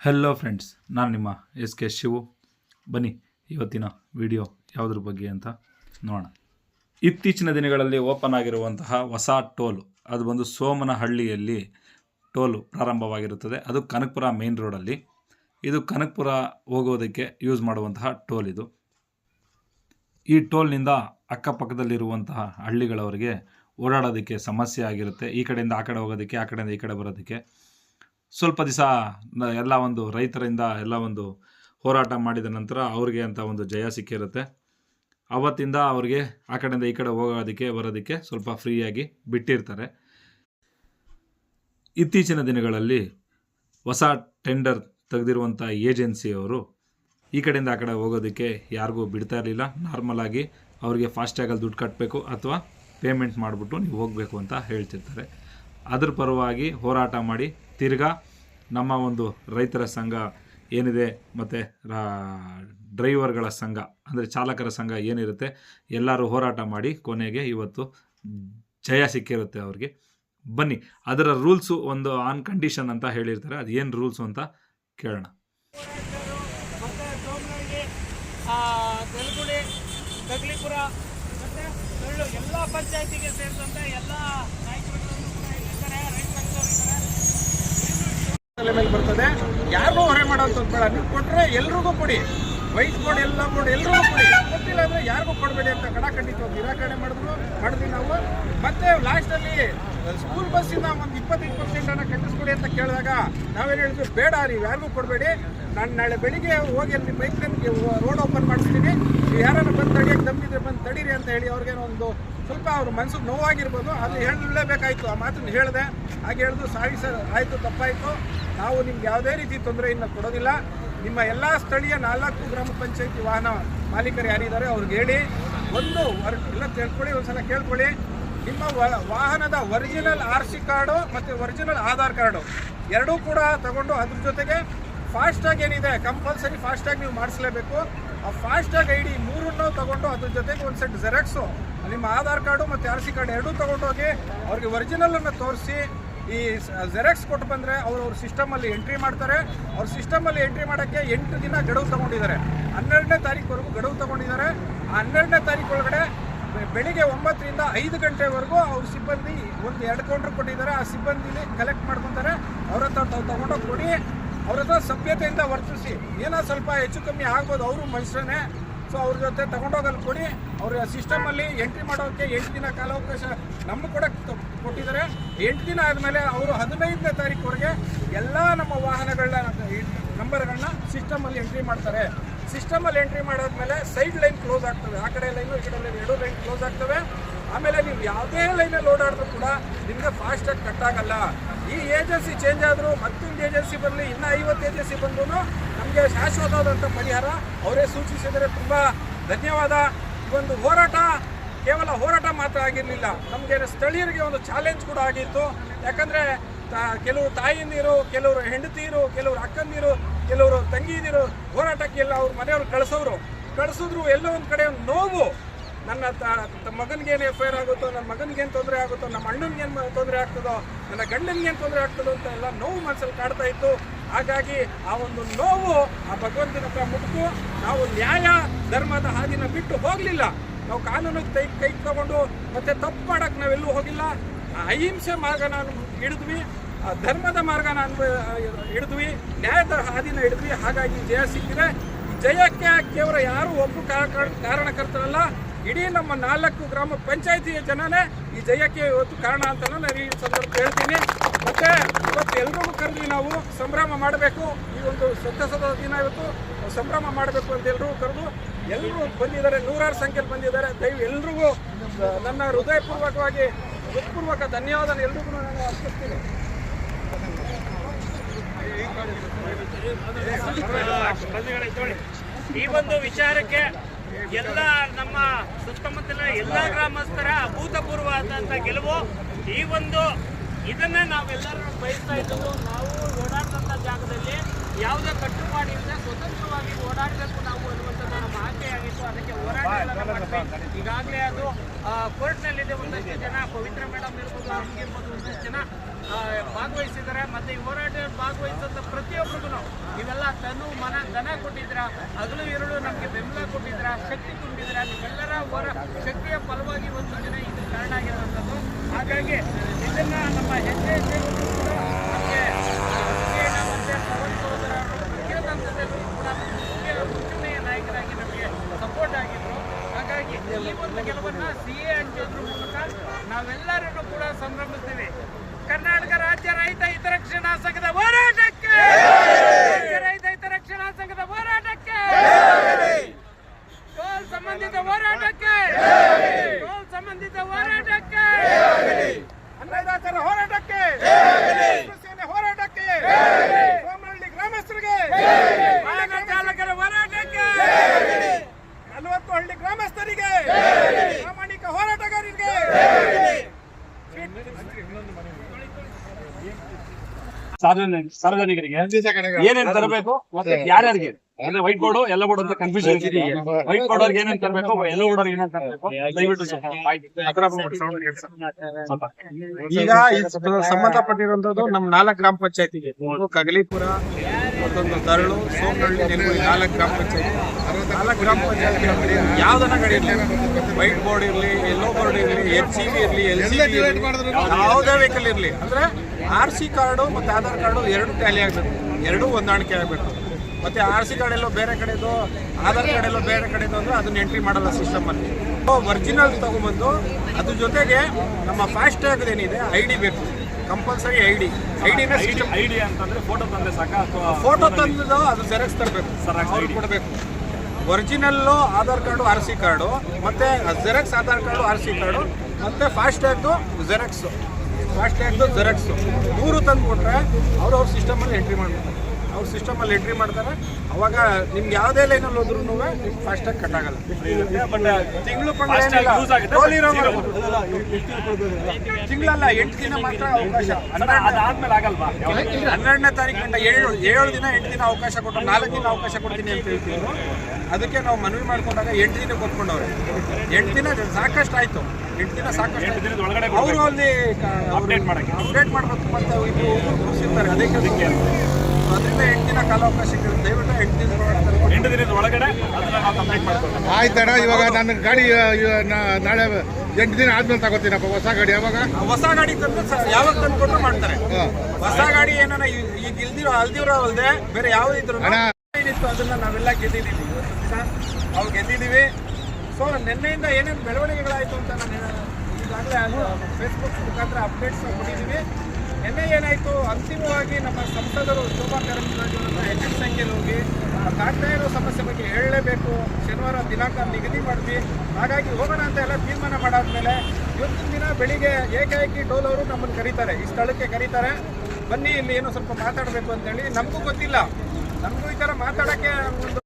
Hello friends ನಾನು ನಿಮ್ಮ S K Shivu. ಬನ್ನಿ, ಇವತ್ತಿನ ವಿಡಿಯೋ ಯಾವುದ್ರ ಬಗ್ಗೆ ಅಂತ ನೋಡೋಣ. ಇತ್ತೀಚಿನ ದಿನಗಳಲ್ಲಿ ಓಪನ್ ಆಗಿರುವಂತಹ ಹೊಸ ಟೋಲ್, ಅದು ಬಂದು ಸೋಮನಹಳ್ಳಿಯಲ್ಲಿ ಟೋಲು ಪ್ರಾರಂಭವಾಗಿರುತ್ತದೆ. ಅದು ಕನಕಪುರ ಮೇನ್ ರೋಡಲ್ಲಿ ಇದು ಕನಕಪುರ ಹೋಗೋದಕ್ಕೆ ಯೂಸ್ ಮಾಡುವಂತಹ ಟೋಲ್ ಇದು. ಈ ಟೋಲ್ನಿಂದ ಅಕ್ಕಪಕ್ಕದಲ್ಲಿರುವಂತಹ ಹಳ್ಳಿಗಳವರಿಗೆ ಓಡಾಡೋದಕ್ಕೆ ಸಮಸ್ಯೆ ಆಗಿರುತ್ತೆ. ಈ ಕಡೆಯಿಂದ ಆ ಕಡೆ ಹೋಗೋದಕ್ಕೆ, ಆ ಕಡೆಯಿಂದ ಈ ಕಡೆ ಬರೋದಕ್ಕೆ. ಸ್ವಲ್ಪ ದಿವಸ ಎಲ್ಲ ಒಂದು ರೈತರಿಂದ ಎಲ್ಲ ಒಂದು ಹೋರಾಟ ಮಾಡಿದ ನಂತರ ಅವ್ರಿಗೆ ಅಂತ ಒಂದು ಜಯ ಸಿಕ್ಕಿರುತ್ತೆ. ಅವತ್ತಿಂದ ಅವ್ರಿಗೆ ಆ ಕಡೆಯಿಂದ ಈ ಕಡೆ ಹೋಗೋದಕ್ಕೆ, ಬರೋದಕ್ಕೆ ಸ್ವಲ್ಪ ಫ್ರೀಯಾಗಿ ಬಿಟ್ಟಿರ್ತಾರೆ. ಇತ್ತೀಚಿನ ದಿನಗಳಲ್ಲಿ ಹೊಸ ಟೆಂಡರ್ ತೆಗೆದಿರುವಂಥ ಏಜೆನ್ಸಿಯವರು ಈ ಕಡೆಯಿಂದ ಆ ಕಡೆ ಹೋಗೋದಕ್ಕೆ ಯಾರಿಗೂ ಬಿಡ್ತಾ ಇರಲಿಲ್ಲ. ನಾರ್ಮಲಾಗಿ ಅವರಿಗೆ ಫಾಸ್ಟ್ಯಾಗಲ್ಲಿ ದುಡ್ಡು ಕಟ್ಟಬೇಕು ಅಥವಾ ಪೇಮೆಂಟ್ ಮಾಡಿಬಿಟ್ಟು ನೀವು ಹೋಗಬೇಕು ಅಂತ ಹೇಳ್ತಿರ್ತಾರೆ. ಅದ್ರ ಪರವಾಗಿ ಹೋರಾಟ ಮಾಡಿ ತಿರ್ಗಾ ನಮ್ಮ ಒಂದು ರೈತರ ಸಂಘ ಏನಿದೆ ಮತ್ತು ಡ್ರೈವರ್ಗಳ ಸಂಘ, ಅಂದರೆ ಚಾಲಕರ ಸಂಘ ಏನಿರುತ್ತೆ, ಎಲ್ಲರೂ ಹೋರಾಟ ಮಾಡಿ ಕೊನೆಗೆ ಇವತ್ತು ಜಯ ಸಿಕ್ಕಿರುತ್ತೆ ಅವ್ರಿಗೆ. ಬನ್ನಿ, ಅದರ ರೂಲ್ಸು ಒಂದು ಆನ್ ಕಂಡೀಷನ್ ಅಂತ ಹೇಳಿರ್ತಾರೆ, ಅದು ಏನು ರೂಲ್ಸು ಅಂತ ಕೇಳೋಣ. ಮತ್ತೆ ಎಲ್ಲ ಪಂಚಾಯತಿಗೆ ಸೇರಿದಂತೆ ಎಲ್ಲ ನಾಯಕರುಗಳನ್ನು ಕೂಡ ಇಲ್ಲಿದ್ದಾರೆ ರೈತ ಸಂಘದವರು ತಲೆ ಮೇಲೆ ಬರ್ತದೆ. ಯಾರಿಗೂ ಹೊರೆ ಮಾಡೋಂಥ ಬೇಡ. ನೀವು ಕೊಟ್ಟರೆ ಎಲ್ರಿಗೂ ಕೊಡಿ. ವೈಟ್ ಬೋರ್ಡ್, ಎಲ್ಲ ಕೊಡಿ ಎಲ್ರಿಗೂ ಕೊಡಿ. ಗೊತ್ತಿಲ್ಲ ಅಂದ್ರೆ ಯಾರಿಗೂ ಕೊಡಬೇಡಿ ಅಂತ ಕಡಾಖಂಡಿತ ನಿರಾಕರಣೆ ಮಾಡಿದ್ರು ಮಾಡಿದ್ವಿ ನಾವು. ಮತ್ತೆ ಲಾಸ್ಟಲ್ಲಿ ಸ್ಕೂಲ್ ಬಸ್ಸಿಂದ ಒಂದು ಇಪ್ಪತ್ತೈದು ಪರ್ಸೆಂಟನ್ನು ಕಟ್ಟಿಸ್ಕೊಡಿ ಅಂತ ಕೇಳಿದಾಗ ನಾವೇನು ಹೇಳಿದ್ವಿ? ಬೇಡ, ನೀವು ಯಾರಿಗೂ ಕೊಡಬೇಡಿ. ನಾನು ನಾಳೆ ಬೆಳಿಗ್ಗೆ ಹೋಗಿ ಅಲ್ಲಿ ಬೈಕ್ ನನಗೆ ರೋಡ್ ಓಪನ್ ಮಾಡಿಸ್ತೀನಿ. ಯಾರನ್ನು ಬಂದು ತಡಿಯಕ್ಕೆ ದಮ್ಮಿದ್ರೆ ಬಂದು ತಡೀರಿ ಅಂತ ಹೇಳಿ ಅವ್ರಿಗೇನೋ ಒಂದು ಸ್ವಲ್ಪ ಅವ್ರ ಮನ್ಸಿಗೆ ನೋವಾಗಿರ್ಬೋದು. ಅಲ್ಲಿ ಹೇಳಲೇಬೇಕಾಯ್ತು. ಆ ಮಾತನ್ನು ಹೇಳಿದೆ. ಹಾಗೆ ಹೇಳಿದ್ರು ಸಾರಿ ಸರ್, ಆಯಿತು, ತಪ್ಪಾಯಿತು. ನಾವು ನಿಮ್ಗೆ ಯಾವುದೇ ರೀತಿ ತೊಂದರೆಯನ್ನು ಕೊಡೋದಿಲ್ಲ. ನಿಮ್ಮ ಎಲ್ಲ ಸ್ಥಳೀಯ ನಾಲ್ಕು ಗ್ರಾಮ ಪಂಚಾಯತಿ ವಾಹನ ಮಾಲೀಕರು ಯಾರಿದ್ದಾರೆ ಅವ್ರಿಗೆ ಹೇಳಿ. ಒಂದು ಎಲ್ಲ ತಿಳ್ಕೊಳ್ಳಿ ಒಂದ್ಸಲ ಕೇಳ್ಕೊಳ್ಳಿ. ನಿಮ್ಮ ವಾಹನದ ಒರಿಜಿನಲ್ ಆರ್ ಸಿ ಕಾರ್ಡು ಮತ್ತು ಒರಿಜಿನಲ್ ಆಧಾರ್ ಕಾರ್ಡು ಎರಡೂ ಕೂಡ ತಗೊಂಡು ಅದ್ರ ಜೊತೆಗೆ ಫಾಸ್ಟ್ಯಾಗ್ ಏನಿದೆ ಕಂಪಲ್ಸರಿ ಫಾಸ್ಟ್ಯಾಗ್ ನೀವು ಮಾಡಿಸ್ಲೇಬೇಕು. ಆ ಫಾಸ್ಟ್ಯಾಗ್ ಐ ಡಿ ಮೂರನ್ನು ತಗೊಂಡು ಅದ್ರ ಜೊತೆಗೆ ಒಂದು ಸೆಟ್ ಜೆರಾಕ್ಸು ನಿಮ್ಮ ಆಧಾರ್ ಕಾರ್ಡು ಮತ್ತು ಆರ್ ಸಿ ಕಾರ್ಡ್ ಎರಡೂ ತಗೊಂಡೋಗಿ ಅವ್ರಿಗೆ ಒರಿಜಿನಲನ್ನು ತೋರಿಸಿ ಈ ಜೆರಾಕ್ಸ್ ಕೊಟ್ಟು ಬಂದರೆ ಅವರು ಅವ್ರ ಸಿಸ್ಟಮಲ್ಲಿ ಎಂಟ್ರಿ ಮಾಡ್ತಾರೆ. ಅವ್ರ ಸಿಸ್ಟಮಲ್ಲಿ ಎಂಟ್ರಿ ಮಾಡೋಕ್ಕೆ ಎಂಟು ದಿನ ಗಡುವು ತಗೊಂಡಿದ್ದಾರೆ. ಹನ್ನೆರಡನೇ ತಾರೀಕುವರೆಗೂ ಗಡುವು ತಗೊಂಡಿದ್ದಾರೆ. ಆ ಹನ್ನೆರಡನೇ ತಾರೀಕು ಒಳಗಡೆ ಬೆಳಿಗ್ಗೆ ಒಂಬತ್ತರಿಂದ ಐದು ಗಂಟೆವರೆಗೂ ಅವ್ರ ಸಿಬ್ಬಂದಿ ಒಂದು ಎರಡು ಕೌಂಟ್ರ್ ಕೊಟ್ಟಿದ್ದಾರೆ. ಆ ಸಿಬ್ಬಂದಿಲಿ ಕಲೆಕ್ಟ್ ಮಾಡ್ಕೊತಾರೆ. ಅವ್ರ ಹತ್ರ ತಗೊಂಡೋಗಿ ಕೊಡಿ. ಅವ್ರ ಹತ್ರ ಸಭ್ಯತೆಯಿಂದ ವರ್ತಿಸಿ. ಏನೋ ಸ್ವಲ್ಪ ಹೆಚ್ಚು ಕಮ್ಮಿ ಆಗ್ಬೋದು ಅವರು ಮನುಷ್ಯನೇ. ಸೊ ಅವ್ರ ಜೊತೆ ತಗೊಂಡೋಗಲ್ಲಿ ಕೊಡಿ. ಅವ್ರ ಸಿಸ್ಟಮಲ್ಲಿ ಎಂಟ್ರಿ ಮಾಡೋಕ್ಕೆ ಎಂಟು ದಿನ ಕಾಲಾವಕಾಶ ನಮ್ಗೆ ಕೂಡ ಕೊಟ್ಟಿದ್ದಾರೆ. ಎಂಟು ದಿನ ಆದಮೇಲೆ ಅವರು ಹದಿನೈದನೇ ತಾರೀಕುವರೆಗೆ ಎಲ್ಲ ನಮ್ಮ ವಾಹನಗಳನ್ನ ನಂಬರ್ಗಳನ್ನ ಸಿಸ್ಟಮಲ್ಲಿ ಎಂಟ್ರಿ ಮಾಡ್ತಾರೆ. ಸಿಸ್ಟಮಲ್ಲಿ ಎಂಟ್ರಿ ಮಾಡಾದ್ಮೇಲೆ ಸೈಡ್ ಲೈನ್ ಕ್ಲೋಸ್ ಆಗ್ತವೆ ಆ ಕಡೆ ಲೈನು ಈ ಕಡೆ ಲೈನ್ ಎರಡು ಲೈನ್ ಕ್ಲೋಸ್ ಆಗ್ತವೆ. ಆಮೇಲೆ ನೀವು ಯಾವುದೇ ಲೈನಲ್ಲಿ ಓಡಾಡಿದ್ರು ಕೂಡ ನಿಮಗೆ ಫಾಸ್ಟಾಗಿ ಆಗಲ್ಲ. ಈ ಏಜೆನ್ಸಿ ಚೇಂಜ್ ಆದರೂ ಮತ್ತೊಂದು ಏಜೆನ್ಸಿ ಬರಲಿ, ಇನ್ನೂ ಐವತ್ತು ಏಜೆನ್ಸಿ ಬಂದ್ರೂ ನಮಗೆ ಶಾಶ್ವತವಾದಂಥ ಪರಿಹಾರ ಅವರೇ ಸೂಚಿಸಿದರೆ ತುಂಬ ಧನ್ಯವಾದ. ಈ ಒಂದು ಹೋರಾಟ ಕೇವಲ ಹೋರಾಟ ಮಾತ್ರ ಆಗಿರಲಿಲ್ಲ. ನಮಗೆ ಸ್ಥಳೀಯರಿಗೆ ಒಂದು ಚಾಲೆಂಜ್ ಕೂಡ ಆಗಿತ್ತು. ಯಾಕಂದರೆ ಕೆಲವರು ತಾಯಿಯಂದಿರು ಕೆಲವರು ಹೆಂಡತಿಯರು ಕೆಲವರು ಅಕ್ಕಂದಿರು ಕೆಲವರು ತಂಗಿದಿರು ಹೋರಾಟಕ್ಕೆಲ್ಲ ಅವ್ರ ಮನೆಯವ್ರು ಕಳಿಸೋರು ಕಳಿಸಿದ್ರು ಎಲ್ಲೋ ಒಂದು ಕಡೆ ಒಂದು ನೋವು. ನನ್ನ ತ ಮಗನಿಗೇನು ಎಫ್ ಐ ಆರ್ ಆಗುತ್ತೋ ನನ್ನ ಮಗನಿಗೇನು ತೊಂದರೆ ಆಗುತ್ತೋ, ನಮ್ಮ ಅಣ್ಣನಿಗೇನು ತೊಂದರೆ ಆಗ್ತದೋ, ನನ್ನ ಗಂಡನಿಗೇನು ತೊಂದರೆ ಆಗ್ತದೋ ಅಂತ ಎಲ್ಲ ನೋವು ಮನಸ್ಸಲ್ಲಿ ಕಾಡ್ತಾ ಇತ್ತು. ಹಾಗಾಗಿ ಆ ಒಂದು ನೋವು ಆ ಭಗವಂತನ ಹತ್ರ ಮುಟ್ಟು ನಾವು ನ್ಯಾಯ, ಧರ್ಮದ ಹಾದಿನ ಬಿಟ್ಟು ಹೋಗಲಿಲ್ಲ. ನಾವು ಕಾನೂನಿಗೆ ಕೈ ಕೈ ತಗೊಂಡು ಮತ್ತೆ ತಪ್ಪು ಮಾಡೋಕ್ಕೆ ನಾವೆಲ್ಲೂ ಹೋಗಿಲ್ಲ. ಅಹಿಂಸೆ ಮಾರ್ಗ ನಾನು ಹಿಡಿದ್ವಿ ಧರ್ಮದ ಮಾರ್ಗ ನಾನು ಹಿಡಿದ್ವಿ ನ್ಯಾಯದ ಹಾದಿನ ಹಿಡಿದ್ವಿ. ಹಾಗಾಗಿ ಜಯ ಸಿಕ್ಕಿದೆ. ಜಯಕ್ಕೆ ಕೇವಲ ಯಾರು ಒಬ್ಬ ಕಾರಣಕರ್ತರಲ್ಲ ಇಡೀ ನಮ್ಮ ನಾಲ್ಕು ಗ್ರಾಮ ಪಂಚಾಯಿತಿಯ ಜನನೇ ಈ ಜಯಕ್ಕೆ ಇವತ್ತು ಕಾರಣ ಅಂತ ನಾನು ಈ ಸಂದರ್ಭ ಹೇಳ್ತೀನಿ. ಮತ್ತೆ ಇವತ್ತು ಎಲ್ರಿಗೂ ಕರೆದ್ವಿ ನಾವು ಸಂಭ್ರಮ ಮಾಡಬೇಕು. ಈ ಒಂದು ಸಂತಸದ ದಿನ ಇವತ್ತು ಸಂಭ್ರಮ ಮಾಡಬೇಕು ಅಂತ ಎಲ್ರಿಗೂ ಕರೆದು ಎಲ್ಲರೂ ಬಂದಿದ್ದಾರೆ, ನೂರಾರು ಸಂಖ್ಯೆಯಲ್ಲಿ ಬಂದಿದ್ದಾರೆ. ದಯವು ಎಲ್ರಿಗೂ ನನ್ನ ಹೃದಯಪೂರ್ವಕವಾಗಿ, ಹೃತ್ಪೂರ್ವಕ ಧನ್ಯವಾದ ಎಲ್ರಿಗೂ ನಾನು ಅರ್ಪಿಸ್ತೀನಿ. ಈ ಒಂದು ವಿಚಾರಕ್ಕೆ ಎಲ್ಲ ನಮ್ಮ ಸುತ್ತಮುತ್ತಲಿನ ಎಲ್ಲ ಗ್ರಾಮಸ್ಥರ ಅಭೂತಪೂರ್ವ ಆದಂಥ ಗೆಲುವು ಈ ಒಂದು ಇದನ್ನೇ ನಾವೆಲ್ಲರೂ ಬಯಸ್ತಾ ಇದ್ದು ನಾವು ಓಡಾಡಿದಂಥ ಜಾಗದಲ್ಲಿ ಯಾವುದೇ ಕಟ್ಟುಪಾಡು ಇಲ್ಲದೆ ಸ್ವತಂತ್ರವಾಗಿ ಓಡಾಡಬೇಕು ನಾವು ಅನ್ನುವಂಥದ್ದು ನಮ್ಮ ಆಸೆಯಾಗಿತ್ತು ಅದಕ್ಕೆ ಹೋರಾಟಗಳನ್ನು ಮಾಡ್ತೀವಿ. ಈಗಾಗಲೇ ಅದು ಕೋರ್ಟ್ನಲ್ಲಿದೆ ಒಂದಷ್ಟು ಜನ, ಪವಿತ್ರ ಮೇಡಮ್ ಇರ್ಬೋದು ನಮಗಿರ್ಬೋದು ಒಂದಷ್ಟು ಜನ ಭಾಗವಹಿಸಿದ್ದಾರೆ. ಮತ್ತು ಈ ಹೋರಾಟ ಭಾಗವಹಿಸಿದಂಥ ಪ್ರತಿಯೊಬ್ಬರಿಗೂ ತನು ಮನ, ಧನ ಕೊಟ್ಟಿದ್ದೀರಾ? ಹಗಲು ಇರುಳು ನಮಗೆ ಬೆಂಬಲ ಕೊಟ್ಟಿದ್ದೀರಾ? ಶಕ್ತಿ ತುಂಬಿದ್ದೀರಾ? ನಿಮ್ಮೆಲ್ಲರ ಹೊರ ಶಕ್ತಿಯ ಫಲವಾಗಿ ಒಂದು ದಿನ ಇದು ಕಾರಣ ಆಗಿರುವಂಥದ್ದು. ಹಾಗಾಗಿ ಇದನ್ನ ನಮ್ಮ ಹೆಜ್ಜೆ ಹೆಜ್ಜೆಗೂ ಕೂಡ ನಮಗೆ ವಿಜಯನ ಮತ್ತೆ ಪವನ್ ಸಹೋದರ ಅವರು ಪ್ರತಿಯೊಂದು ಹಂತದಲ್ಲೂ ಕೂಡ ಮುಖ್ಯ ಮುಂಚೂಣಿಯ ನಾಯಕರಾಗಿ ನಮಗೆ ಸಪೋರ್ಟ್ ಆಗಿದ್ರು ಹಾಗಾಗಿ ಈ ಒಂದು ಗೆಲುವನ್ನ ಸಿ ಎ ಅಂಟಿದ್ರ ಮೂಲಕ ನಾವೆಲ್ಲರನ್ನು ಕೂಡ ಸಂಭ್ರಮಿಸ್ತೀವಿ. ಕರ್ನಾಟಕ ರಾಜ್ಯ ರೈತ ಹಿತರಕ್ಷಣಾ ಸಂಘದ ಹೋರಾಟಕ್ಕೆ! ರೈತ ಹಿತರಕ್ಷಣಾ ಸಂಘದ ಹೋರಾಟಕ್ಕೆ! ಟೋಲ್ ಸಂಬಂಧಿತ ಹೋರಾಟಕ್ಕೆ! ಟೋಲ್ ಸಂಬಂಧಿತ ಹೋರಾಟಕ್ಕೆ ಅನ್ನದಾತರ ಹೋರಾಟಕ್ಕೆ ಸೇನೆ ಹೋರಾಟಕ್ಕೆ ಸೋಮನಹಳ್ಳಿ ಗ್ರಾಮಸ್ಥರಿಗೆ ವಾಹನ ಚಾಲಕರ ಹೋರಾಟಕ್ಕೆ ನಲವತ್ತು ಹಳ್ಳಿ ಗ್ರಾಮಸ್ಥರಿಗೆ ಪ್ರಾಮಾಣಿಕ ಹೋರಾಟಗಾರರಿಗೆ ಸಾರ್ವಜನಿಕ ಸಾರ್ವಜನಿಕರಿಗೆ ಏನೇನ್ ತರಬೇಕು? ಮತ್ತೆ ಯಾರ್ಯಾರಿಗೆ? ಅಂದ್ರೆ ವೈಟ್ ಬೋರ್ಡ್ ಎಲ್ಲ ಬೋರ್ಡ್ ಅಂತ ಕನ್ಫ್ಯೂಷನ್ ವೈಟ್ ಬೋರ್ಡ್ ಅವ್ರಿಗೆ ಏನೇನ್ ತರಬೇಕು? ಎಲ್ಲ ಬೋರ್ಡ್ ಅವ್ರಿಗೆ ಏನೇನ್ ತರಬೇಕು? ದಯವಿಟ್ಟು ಈಗ ಸಂಬಂಧಪಟ್ಟಿರುವಂತದ್ದು ನಮ್ ನಾಲ್ಕು ಗ್ರಾಮ ಪಂಚಾಯತಿಗೆ. ಕಗಲಿಪುರ ಮತ್ತೊಂದು ತರಳು ಸೋಮನಹಳ್ಳಿ ನೆಲಗುಳಿ ನಾಲ್ಕು ಗ್ರಾಮ ಪಂಚಾಯತ್. ನಾಲ್ಕು ಗ್ರಾಮ ಪಂಚಾಯತ್ ಯಾವ್ದನ್ನ ಗಡಿ ಇರ್ಲಿ? ವೈಟ್ ಬೋರ್ಡ್ ಇರಲಿ ಎಲ್ಲೋ ಬೋರ್ಡ್ ಇರಲಿ ಎಚ್ ಸಿ ಬಿ ಇರಲಿ ಎಲ್ ಸಿ ಯಾವುದೇ ವೆಹಿಕಲ್ ಇರಲಿ. ಅಂದ್ರೆ ಆರ್ ಸಿ ಕಾರ್ಡು ಮತ್ತೆ ಆಧಾರ್ ಕಾರ್ಡು ಎರಡು ಟ್ಯಾಲಿ ಆಗಬೇಕು. ಎರಡೂ ಹೊಂದಾಣಿಕೆ ಆಗಬೇಕು. ಮತ್ತೆ ಆರ್ ಸಿ ಕಾರ್ಡ್ ಎಲ್ಲೋ ಬೇರೆ ಕಡೆದು ಆಧಾರ್ ಕಾರ್ಡ್ ಎಲ್ಲೋ ಬೇರೆ ಕಡೆದು ಅಂದ್ರೆ ಅದನ್ನ ಎಂಟ್ರಿ ಮಾಡಲ್ಲ ಸಿಸ್ಟಮ್ ಅಲ್ಲಿ. ಒರಿಜಿನಲ್ ತಗೊಂಡ್ಬಂದು ಅದ್ರ ಜೊತೆಗೆ ನಮ್ಮ ಫಾಸ್ಟ್ ಟ್ಯಾಗ್ ಏನಿದೆ ಐ ಡಿ ಬೇಕು. Compulsory I D. ಐ ಡಿನ ಸಿಸ್ಟಮ್ ಡಿ ಅಂತಂದ್ರೆ ಫೋಟೋ ತಂದ್ರೆ ಸಾಕು ಅಥವಾ ಫೋಟೋ ತಂದು ಅದು ಜೆರಾಕ್ಸ್ ತರಬೇಕು. ಸರಾಕ್ಸ್ ಕೊಡಬೇಕು. Original Aadhaar card R C card ಮತ್ತೆ xerox Aadhaar card R C card ಮತ್ತೆ ಫಾಸ್ಟ್ ಟ್ಯಾಗ್ದು ಜೆರಾಕ್ಸ್ ಫಾಸ್ಟ್ ಟ್ಯಾಗ್ದು ಜೆರಾಕ್ಸ್ ಮೂರು ತಂದು ಕೊಟ್ರೆ ಅವ್ರವ್ರ ಅವ್ರ ಸಿಸ್ಟಮಲ್ಲಿ ಎಂಟ್ರಿ ಮಾಡ್ತಾರೆ ಅವ್ರ ಸಿಸ್ಟಮಲ್ಲಿ ಎಂಟ್ರಿ ಮಾಡ್ತಾರೆ. ಅವಾಗ ನಿಮ್ಗೆ ಯಾವುದೇ ಲೈನಲ್ಲಿ ಹೋದ್ರೂ ನಿಮ್ಗೆ ಫಾಸ್ಟ್ ಆಗಿ ಕಟ್ ಆಗಲ್ಲ. ತಿಂಗಳು ತಿಂಗಳಲ್ಲ ಎಂಟು ದಿನ ಮಾತ್ರ ಅವಕಾಶ. ಅದಾದ್ಮೇಲೆ ಆಗಲ್ವಾ? ಹನ್ನೆರಡನೇ ತಾರೀಕಿನಿಂದ ಏಳು ಏಳು ದಿನ ಎಂಟು ದಿನ ಅವಕಾಶ ಕೊಟ್ಟು ನಾಲ್ಕು ದಿನ ಅವಕಾಶ ಕೊಡ್ತೀನಿ ಅಂತ ಹೇಳ್ತೀವಿ ಅದಕ್ಕೆ ನಾವು ಮನವಿ ಮಾಡ್ಕೊಂಡಾಗ ಎಂಟು ದಿನ ಕೊಟ್ಕೊಂಡವ್ರೆ. ಎಂಟು ದಿನ ಸಾಕಷ್ಟು ಆಯ್ತು. ಎಂಟು ದಿನ ಸಾಕಷ್ಟು ಅವರು ಅಲ್ಲಿ ಅಪ್ಡೇಟ್ ಮಾಡಕ್ಕೆ. ಅಪ್ಡೇಟ್ ಮಾಡಬೇಕು. ಮತ್ತೆ ಇದು ಕೂರಿಸಿರ್ತಾರೆ. ಅದೇ ಕೆಲಸಕ್ಕೆ ಅದರಿಂದ ಎಂಟು ದಿನ ಕಾಲಾವಕಾಶ ಇರುತ್ತೆ ದಯವಿಟ್ಟು ಎಂಟು ದಿನ ಒಳಗಡೆ ಎಂಟು ದಿನದ ಒಳಗಡೆ ಅದನ್ನ ನಾವು ಕಂಪ್ಲೀಟ್ ಮಾಡ್ಕೊಳ್ಬೇಕು ಆಯ್ತಣ್ಣ ಇವಾಗ ನನ್ನ ಗಾಡಿ ನಾ- ನಾಳೆ ಎಂಟು ದಿನ ಆದ್ಮೇಲೆ ತಗೋತೀನಪ್ಪ. ಹೊಸ ಗಾಡಿ ಯಾವಾಗ? ಹೊಸ ಗಾಡಿ ತಂದು ಯಾವಾಗ ತಂದು ಕೊಟ್ಟು ಮಾಡ್ತಾರೆ ಹೊಸ ಗಾಡಿ ಏನಾನ ಈ- ಈಗ ಇಲ್ದಿರೋ ಅಲ್ದಿರೋ ಅಲ್ದೆ ಬೇರೆ ಯಾವ್ದಿದ್ರು. ಏನಿತ್ತು ಅದನ್ನ ನಾವೆಲ್ಲ ಗೆದ್ದಿದ್ದೀವಿ. ಅವ್ರು ನಾವು ಗೆದ್ದಿದ್ದೀವಿ. ಸೊ ನಿನ್ನೆಯಿಂದ ಏನೇನು ಬೆಳವಣಿಗೆಗಳಾಯ್ತು ಅಂತ ನಾನು ಈಗಾಗಲೇ ಫೇಸ್ಬುಕ್ ಮುಖಾಂತರ ಅಪ್ಡೇಟ್ಸ್ ಕೊಟ್ಟಿದ್ದೀವಿ. ನಿನ್ನೆ ಏನಾಯ್ತು? ಅಂತಿಮವಾಗಿ ನಮ್ಮ ಸಂಸದರು ಶೋಭಾ ಕರಂದ್ಲಾಜೆಯವರನ್ನ ಹೆಚ್ಚಿನ ಸಂಖ್ಯೆಯಲ್ಲಿ ಹೋಗಿ ಕಾಡ್ತಾ ಇರೋ ಸಮಸ್ಯೆ ಬಗ್ಗೆ ಹೇಳಲೇಬೇಕು. ಶನಿವಾರ ದಿನಾಂಕ ನಿಗದಿ ಮಾಡಿದ್ವಿ. ಹಾಗಾಗಿ ಹೋಗೋಣ ಅಂತ ಎಲ್ಲ ತೀರ್ಮಾನ ಮಾಡಾದ್ಮೇಲೆ ಇವತ್ತಿನ ದಿನ ಬೆಳಿಗ್ಗೆ ಏಕಾಏಕಿ ಡೋಲ್ ಅವರು ನಮ್ಮನ್ನು ಕರೀತಾರೆ. ಈ ಸ್ಥಳಕ್ಕೆ ಕರೀತಾರೆ. ಬನ್ನಿ, ಇಲ್ಲಿ ಏನೋ ಸ್ವಲ್ಪ ಮಾತಾಡಬೇಕು ಅಂತೇಳಿ. ನಮಗೂ ಗೊತ್ತಿಲ್ಲ. ನಮಗೂ ಈ ಥರ ಮಾತಾಡೋಕ್ಕೆ ಒಂದು